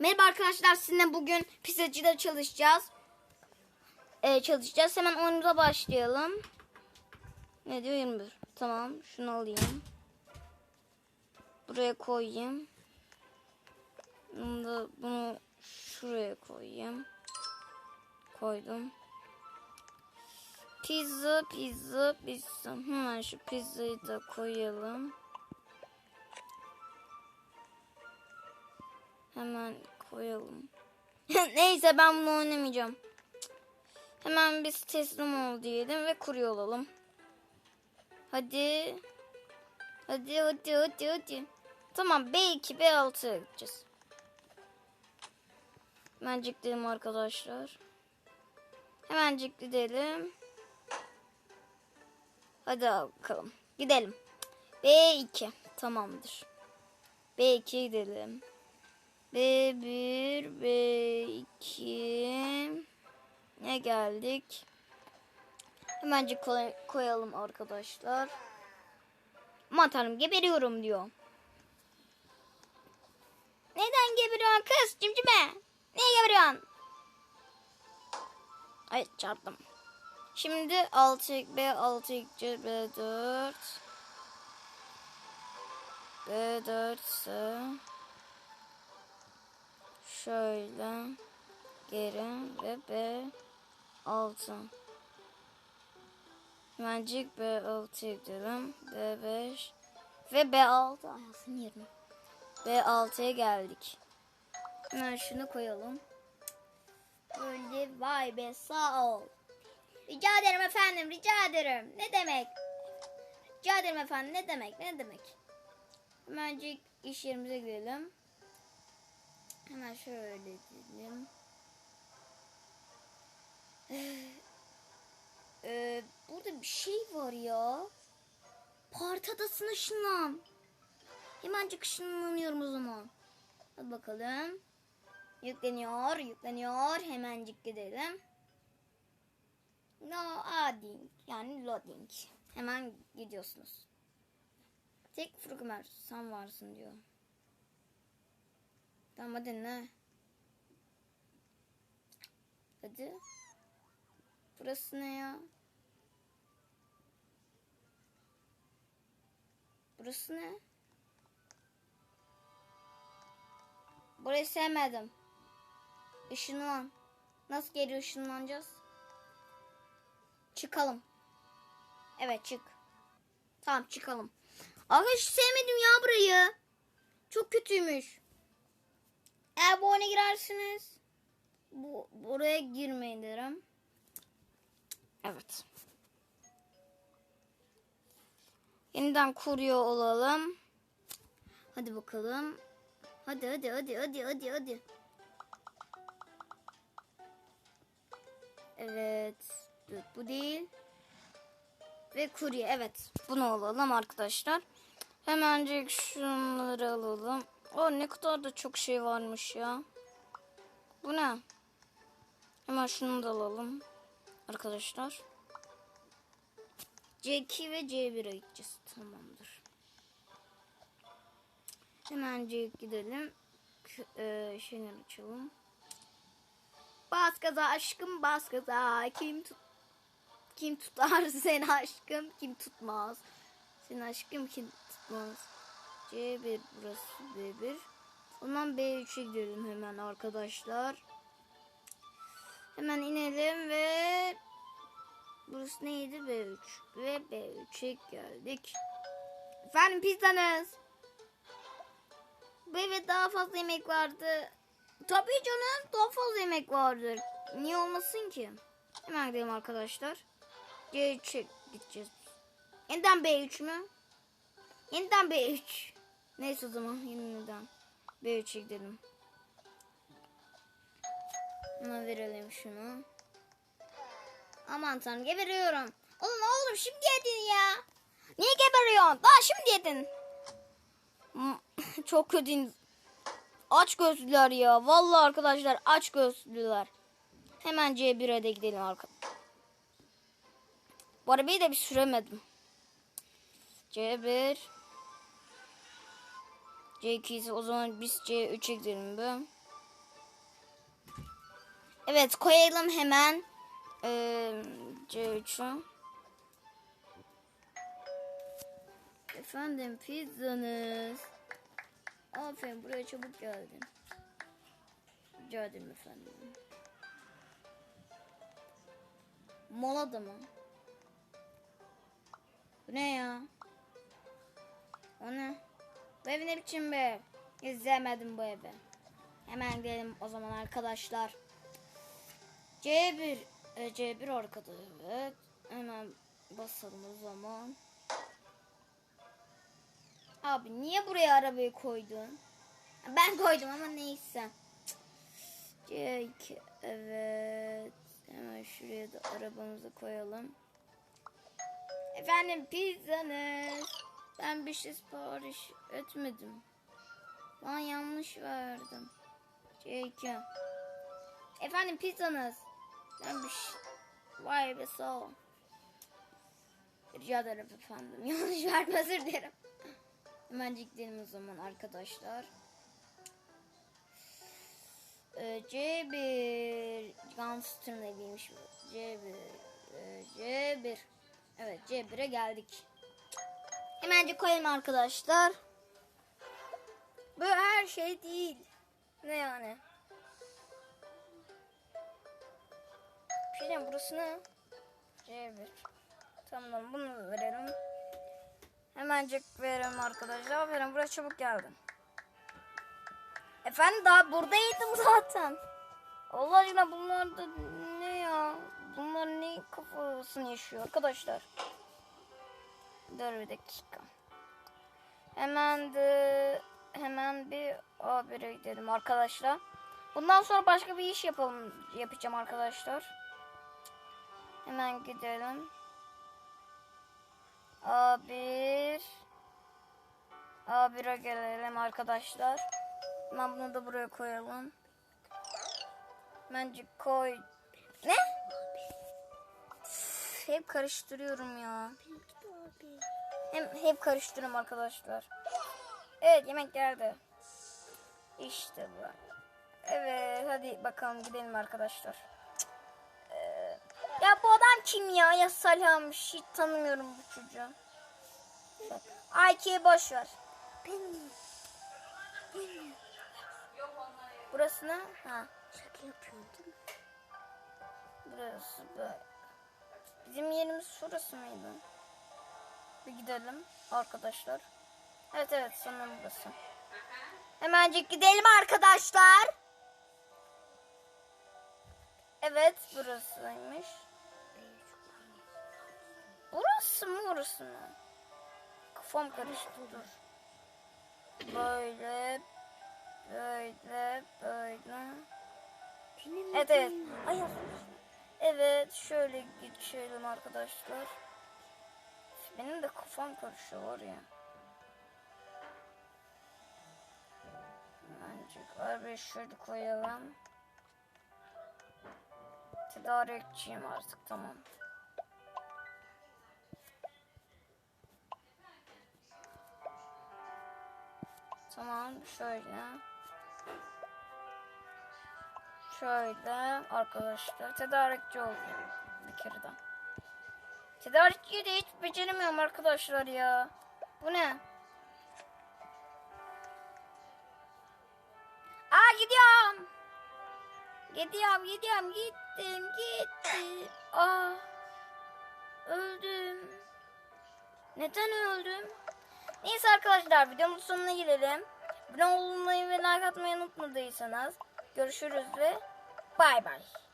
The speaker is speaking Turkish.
Merhaba arkadaşlar sizinle bugün pizzacıda çalışacağız. Ee, çalışacağız. Hemen oyunumuza başlayalım. Ne diyor 21. Tamam şunu alayım. Buraya koyayım. Bunu, da, bunu şuraya koyayım. Koydum. Pizza, pizza, pizza. Hemen şu pizzayı da koyalım. Hemen koyalım. Neyse ben bunu oynamayacağım. Hemen biz teslim ol diyelim ve kuruyor olalım. Hadi. Hadi hadi hadi hadi. Tamam B2 B6'ya gideceğiz. Hemencik dedim arkadaşlar. Hemencik gidelim. Hadi bakalım. Gidelim. B2 tamamdır. B2 gidelim. B1, B2 ne geldik? Hemencik koy- koyalım arkadaşlar. Aman tanrım geberiyorum diyor. Neden geberiyorsun kız cimcime? Niye geberiyorsun? Ay çarptım. Şimdi 6 B6 gideceğiz B4 B4 ise şöyle geri ve B6 Hemencik B6'ya gidelim. B5 ve B6 ayasını yerim. B6'ya geldik. Hemen şunu koyalım. Böyle vay be sağ ol. Rica ederim efendim rica ederim. Ne demek? Rica ederim efendim ne demek ne demek? Hemencik iş yerimize gidelim. Hemen şöyle diyelim. Ee, burada bir şey var ya. Parti adasına ışınlan. Hemencik ışınlanıyorum o zaman. Hadi bakalım. Yükleniyor, yükleniyor. Hemencik gidelim. No adding yani loading. Hemen gidiyorsunuz. Tek fragmer sen varsın diyor. Tamam hadi ne? Hadi. Burası ne ya? Burası ne? Burayı sevmedim. Işınlan. Nasıl geri ışınlanacağız? Çıkalım. Evet çık. Tamam çıkalım. Arkadaş sevmedim ya burayı. Çok kötüymüş. Eğer bu oyuna girersiniz bu buraya girmeyin derim. Evet. Yeniden kuruyor olalım. Hadi bakalım. Hadi hadi hadi hadi hadi hadi. Evet. Dur, bu değil. Ve kurye. Evet. Bunu alalım arkadaşlar. Hemencik şunları alalım. O ne kadar da çok şey varmış ya. Bu ne? Hemen şunu da alalım. Arkadaşlar. C2 ve C1'e gideceğiz. Tamamdır. Hemen gidelim. K- E, şeyleri açalım. Bas gaza aşkım bas gaza. Kim tut kim tutar seni aşkım kim tutmaz. Seni aşkım kim tutmaz. C1 burası B1. Ondan B3'e gidelim hemen arkadaşlar. Hemen inelim ve burası neydi B3 ve B3'e geldik. Efendim pizzanız. Bu eve daha fazla yemek vardı. Tabii canım daha fazla yemek vardır. Niye olmasın ki? Hemen gidelim arkadaşlar. C3'e gideceğiz. Yeniden B3 mü? Yeniden B3. Neyse o zaman yeniden B3'e gidelim. Buna verelim şunu. Aman tanrım geberiyorum. Oğlum oğlum şimdi yedin ya. Niye geberiyorsun? Daha şimdi yedin. Hmm, Çok kötü. Aç gözlüler ya. Vallahi arkadaşlar aç gözlüler. Hemen C1'e de gidelim arkadaşlar. Bu arabayı da bir süremedim. C1 C2 ise o zaman biz C3'e gidelim be. Evet koyalım hemen ee, C3'ü. Efendim pizzanız. Aferin buraya çabuk geldin. Rica ederim efendim. Molada mı? Bu ne ya? O ne? Bu ev ne biçim bir ev? İzlemedim bu evi. Hemen gidelim o zaman arkadaşlar. C1 e, C1 arkada evet. Hemen basalım o zaman. Abi niye buraya arabayı koydun? Ben koydum ama neyse. C2 evet. Hemen şuraya da arabamızı koyalım. Efendim pizzanız. Ben bir şey sipariş etmedim. Ben yanlış verdim. C2. Efendim pizzanız. Ben bir şey... Vay be sağ ol. Rica ederim efendim. Yanlış verdim özür dilerim. Hemen gidelim o zaman arkadaşlar. Ee, C1 Gunstream eviymiş bu. C1 ee, C1 Evet C1'e geldik. Hemencik koyalım arkadaşlar. Bu her şey değil. Ne yani? Bir şey diyeyim, burası ne? C1 Tamam bunu verelim. Hemencik verelim arkadaşlar. Aferin buraya çabuk geldin. Efendim daha buradaydım zaten. Allah aşkına bunlar da ne ya? Bunlar ne kafasını yaşıyor arkadaşlar. Dur bir dakika. Hemen de hemen bir A1'e gidelim arkadaşlar. Bundan sonra başka bir iş yapalım yapacağım arkadaşlar. Hemen gidelim. A1 A1'e gelelim arkadaşlar. Ben bunu da buraya koyalım. Bence koy. Ne? Hep karıştırıyorum ya. Hem hep karıştırıyorum arkadaşlar. Evet yemek geldi. İşte bu. Evet hadi bakalım gidelim arkadaşlar. Ee, ya bu adam kim ya? Ya Salih'miş. Hiç tanımıyorum bu çocuğu. Ayki'yi boş ver. Benim. Benim. Burası ne? Ha. Şaka yapıyordum. Burası böyle. Bizim yerimiz şurası mıydı? Bir gidelim arkadaşlar. Evet evet sanırım burası. Hemencik gidelim arkadaşlar. Evet burasıymış. Burası mı orası mı? Kafam karıştı dur. Böyle böyle böyle. Evet evet. Ay, evet şöyle geçelim arkadaşlar. Benim de kafam karışıyor var ya. Bence arabayı şöyle koyalım. Tedarikçiyim artık tamam. Tamam şöyle. Şöyle arkadaşlar tedarikçi oldum bir kereden. Tedarikçiyi de hiç beceremiyorum arkadaşlar ya. Bu ne? Aa gidiyorum. Gidiyorum gidiyorum gittim gittim. Aa öldüm. Neden öldüm? Neyse arkadaşlar videomuzun sonuna gelelim. Abone olmayı ve like atmayı unutmadıysanız görüşürüz ve bay.